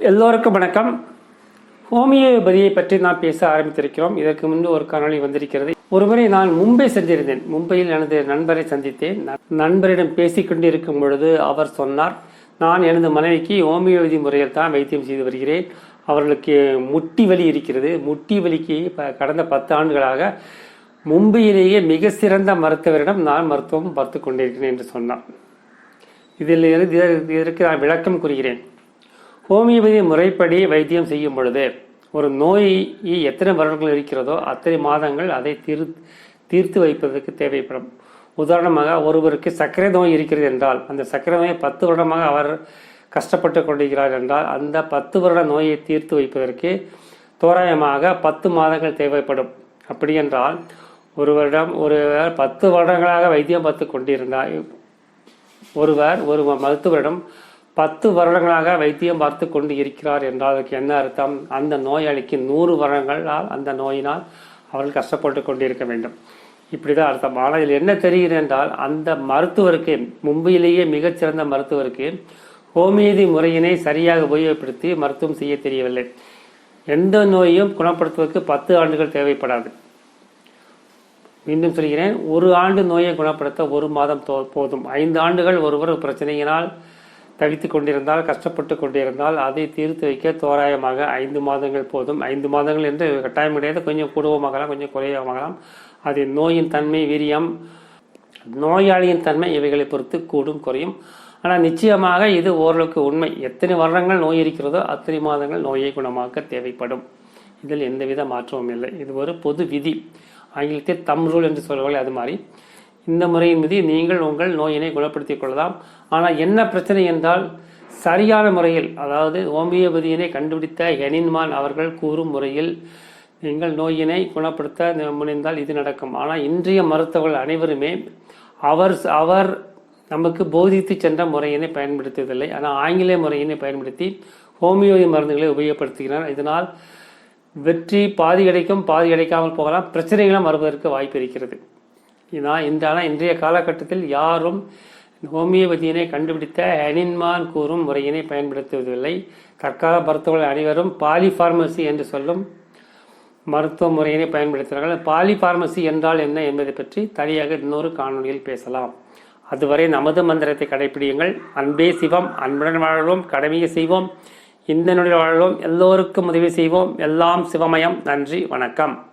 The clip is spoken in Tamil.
எல்லோருக்கும் வணக்கம். ஹோமியோபதியை பற்றி நாம் பேச ஆரம்பித்திருக்கிறோம். இதற்கு முன்பு ஒரு காணொலி வந்திருக்கிறது. ஒருமுறை நான் மும்பை சென்றிருந்தேன். மும்பையில் எனது நண்பரை சந்தித்தேன். ந- நண்பரிடம் பேசிக்கொண்டிருக்கும் பொழுது அவர் சொன்னார் நான் எனது மனைவிக்கு ஹோமியோபதி முறையில் தான் வைத்தியம் செய்து வருகிறேன். அவர்களுக்கு முட்டி வலி இருக்கிறது. முட்டி வலிக்கு ப- கடந்த பத்து ஆண்டுகளாக மும்பையிலேயே மிக சிறந்த மருத்துவரிடம் நான் மருத்துவம் பார்த்து கொண்டிருக்கிறேன் என்று சொன்னார். இதில் இருந்து இதற்கு நான் விளக்கம் கூறுகிறேன். ஹோமியோபதி முறைப்படி வைத்தியம் செய்யும் பொழுது ஒரு நோய் எத்தனை வருடங்கள் இருக்கிறதோ அத்தனை மாதங்கள் அதை தீர் தீர்த்து வைப்பதற்கு தேவைப்படும். உதாரணமாக ஒருவருக்கு சர்க்கரை நோய் இருக்கிறது என்றால் அந்த சர்க்கரை நோயை பத்து வருடமாக அவர் கஷ்டப்பட்டு கொண்டிருக்கிறார் என்றால் அந்த பத்து வருட நோயை தீர்த்து வைப்பதற்கு தோராயமாக பத்து மாதங்கள் தேவைப்படும். அப்படி என்றால் ஒருவரிடம் ஒருவர் பத்து வருடங்களாக வைத்தியம் பார்த்து கொண்டிருந்தால் ஒருவர் ஒரு மருத்துவரிடம் பத்து வருடங்களாக வைத்தியம் பார்த்து கொண்டு இருக்கிறார் என்றால் அதற்கு என்ன அர்த்தம்? அந்த நோயாளிக்கு நூறு வருடங்களால் அந்த நோயினால் அவர்கள் கஷ்டப்பட்டு கொண்டிருக்க வேண்டும். இப்படிதான் அர்த்தம். ஆனால் இதில் என்ன தெரிகிறது என்றால் அந்த மருத்துவருக்கு மும்பையிலேயே மிகச்சிறந்த மருத்துவருக்கு ஹோமியதி முறையினை சரியாக உபயோகப்படுத்தி மருத்துவம் செய்ய தெரியவில்லை. எந்த நோயையும் குணப்படுத்துவதற்கு பத்து ஆண்டுகள் தேவைப்படாது. மீண்டும் சொல்கிறேன் ஒரு ஆண்டு நோயை குணப்படுத்த ஒரு மாதம் தோ- போதும். ஐந்து ஆண்டுகள் ஒருவர் பிரச்சனையினால் தவித்துக் கொண்டிருந்தால் கஷ்டப்பட்டு கொண்டிருந்தால் அதை தீர்த்து வைக்க தோராயமாக ஐந்து மாதங்கள் போதும். ஐந்து மாதங்கள் என்று கட்டாயம் கிடையாது. கொஞ்சம் கூடுவமாகலாம் கொஞ்சம் குறையமாகலாம் அது நோயின் தன்மை வீரியம் நோயாளியின் தன்மை இவைகளை பொறுத்து கூடும் குறையும். ஆனால் நிச்சயமாக இது ஓரளவுக்கு உண்மை. எத்தனை வருடங்கள் நோய் இருக்கிறதோ அத்தனை மாதங்கள் நோயை குணமாக்க தேவைப்படும். இதில் எந்தவித மாற்றமும் இல்லை. இது ஒரு பொது விதி. ஆங்கிலத்தில் தம் ரூல் என்று சொல்வார்கள் அது மாதிரி. இந்த முறையின் மீது நீங்கள் உங்கள் நோயினை குணப்படுத்திக் கொள்ளலாம். ஆனால் என்ன பிரச்சனை என்றால் சரியான முறையில் அதாவது ஹோமியோபதியினை கண்டுபிடித்த ஹெனின்மான் அவர்கள் கூறும் முறையில் நீங்கள் நோயினை குணப்படுத்த முனைந்தால் இது நடக்கும். ஆனால் இன்றைய மருத்துவர்கள் அனைவருமே அவர் அவர் நமக்கு போதித்து சென்ற முறையினை பயன்படுத்துவதில்லை ஆனால் ஆங்கிலேய முறையினை பயன்படுத்தி ஹோமியோபதி மருந்துகளை உபயோகப்படுத்துகிறார். இதனால் வெற்றி பாதி கிடைக்கும் பாதி கிடைக்காமல் போகலாம். பிரச்சனைகளும் வருவதற்கு வாய்ப்பு இருக்கிறது. நான் இந்த ஆனால் இன்றைய காலகட்டத்தில் யாரும் ஹோமியோபதியினை கண்டுபிடித்த ஹெனின்மான் கூறும் முறையினை பயன்படுத்துவதில்லை. தற்கால மருத்துவர்கள் அனைவரும் பாலிஃபார்மசி என்று சொல்லும் மருத்துவ முறையினை பயன்படுத்துகிறார்கள் பாலிஃபார்மசி என்றால் என்ன என்பதை பற்றி தனியாக இன்னொரு காணொலியில் பேசலாம். அதுவரை நமது மந்திரத்தை கடைபிடியுங்கள் அன்பே சிவம் அன்புடன் வாழ்வோம் கடமையை செய்வோம் இந்த நொடியில் வாழ்வோம் எல்லோருக்கும் உதவி செய்வோம். எல்லாம் சிவமயம். நன்றி வணக்கம்.